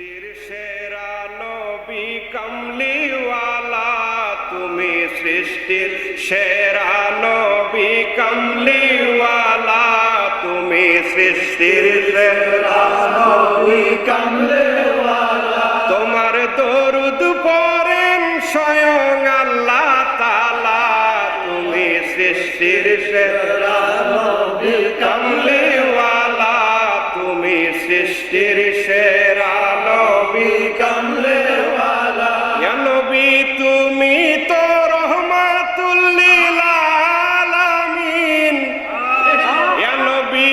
সৃষ্টির সেরা নবী কামলিওয়ালা, তুমি সৃষ্টির সেরা নবী কামলিওয়ালা, তুমি তোমার দরুদ পড়েন স্বয়ং আল্লাহ তুমি সৃষ্টির সেরা নবী কামলিওয়ালা, তুমি সৃষ্টির সেরা নবী তুমি তো রহমাতুল্লিল আলামিন। ইয়া নবী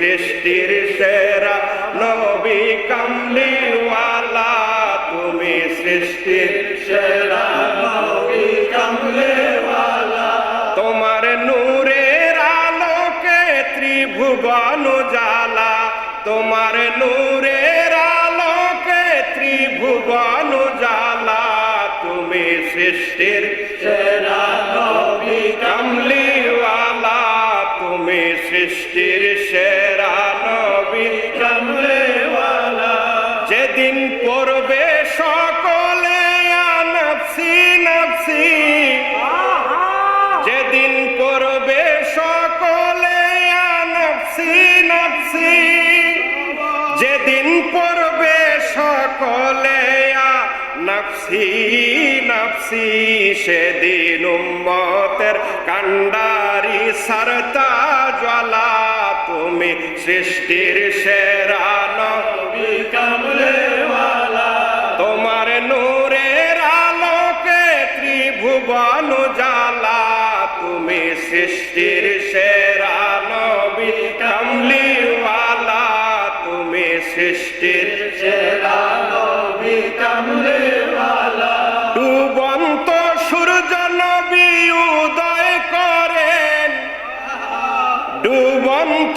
সৃষ্টির সেরা নবী কামলিওয়ালা তুমি সৃষ্টির সেরা নবী কামলে ওয়ালা তোমার নূরের আলোকে ত্রিভুবন জ্বালা, তোমার নূরের আলোকে ত্রিভুবন জ্বালা, তুমি সৃষ্টির সেরা নবী কামলিওয়ালা তুমি সৃষ্টির সেরা যেদিন সকলে নফসি। যেদিন নফসি। সেদিন উম্মতের কান্ডারি সরতা জ্বালা তুমি সৃষ্টির সেরা ত্রিভুবন জ্বালা, তুমি সৃষ্টির সেরা নবী কামলিওয়ালা, তুমি সৃষ্টির সেরা নবী কামলে ডুবন্ত সূর্য নবী উদয় করেন, ডুবন্ত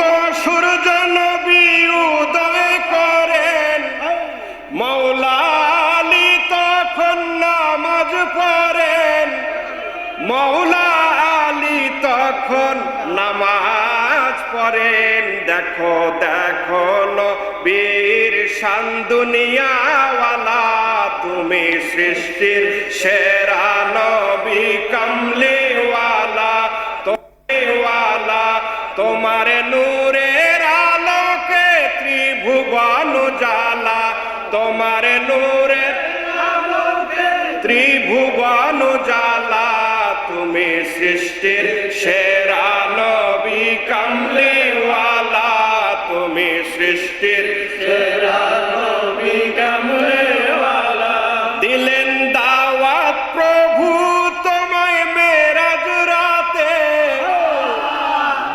মৌলা আলী তখন নামাজ পড়েন। দেখো দেখো বীর শান্দুনিয়াওয়ালা তুমি সৃষ্টির সেরা নবী কামলিওয়ালা তোলা তোমার নূরের আলোকে ত্রিভুবন জ্বালা, তোমার নূরের ত্রিভুবন জ্বালা। তুমি সৃষ্টির সেরা নবী কামলিওয়ালা। তুমি সৃষ্টির সেরা নবী কামলে ওয়ালা দিলেন দাওয়াত প্রভু তোমায় মেরাজ রাতে।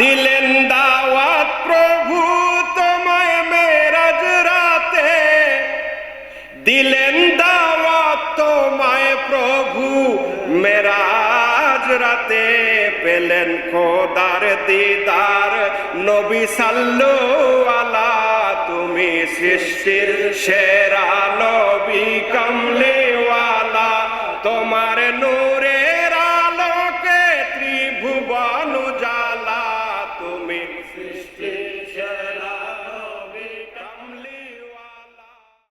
দিলেন দাওয়াত প্রভু তোমায় মেরাজ রাতে। দিলেন রাতে পেলেন খোদার দিদার নবী সাল্লু আলা তুমি সৃষ্টির সেরা